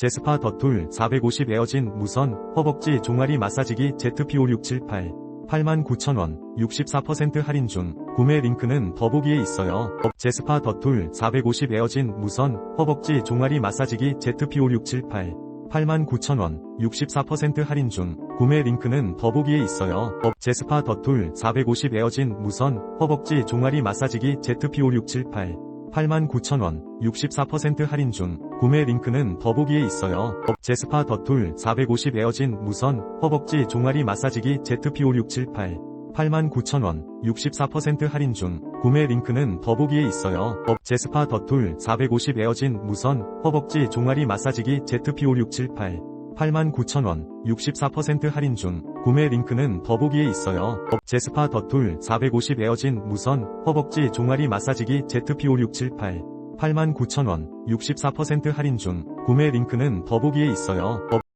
제스파 더툴 450 에어진 무선 허벅지 종아리 마사지기 ZP5678 89,000원 64% 할인 중 구매 링크는 더보기에 있어요. 업 제스파 더툴 450 에어진 무선 허벅지 종아리 마사지기 ZP5678 89,000원 64% 할인 중 구매 링크는 더보기에 있어요. 업 제스파 더툴 450 에어진 무선 허벅지 종아리 마사지기 ZP5678 89,000원 64% 할인 중 구매 링크는 더보기에 있어요. 업 제스파 더툴 450 에어진 무선 허벅지 종아리 마사지기 ZP5678 89,000원 64% 할인 중 구매 링크는 더보기에 있어요. 업 제스파 더툴 450 에어진 무선 허벅지 종아리 마사지기 ZP5678 89,000원 64% 할인 중 구매 링크는 더보기에 있어요. 업 제스파 더툴 450 에어진 무선 허벅지 종아리 마사지기 ZP5678 89,000원 64% 할인 중 구매 링크는 더보기에 있어요. 업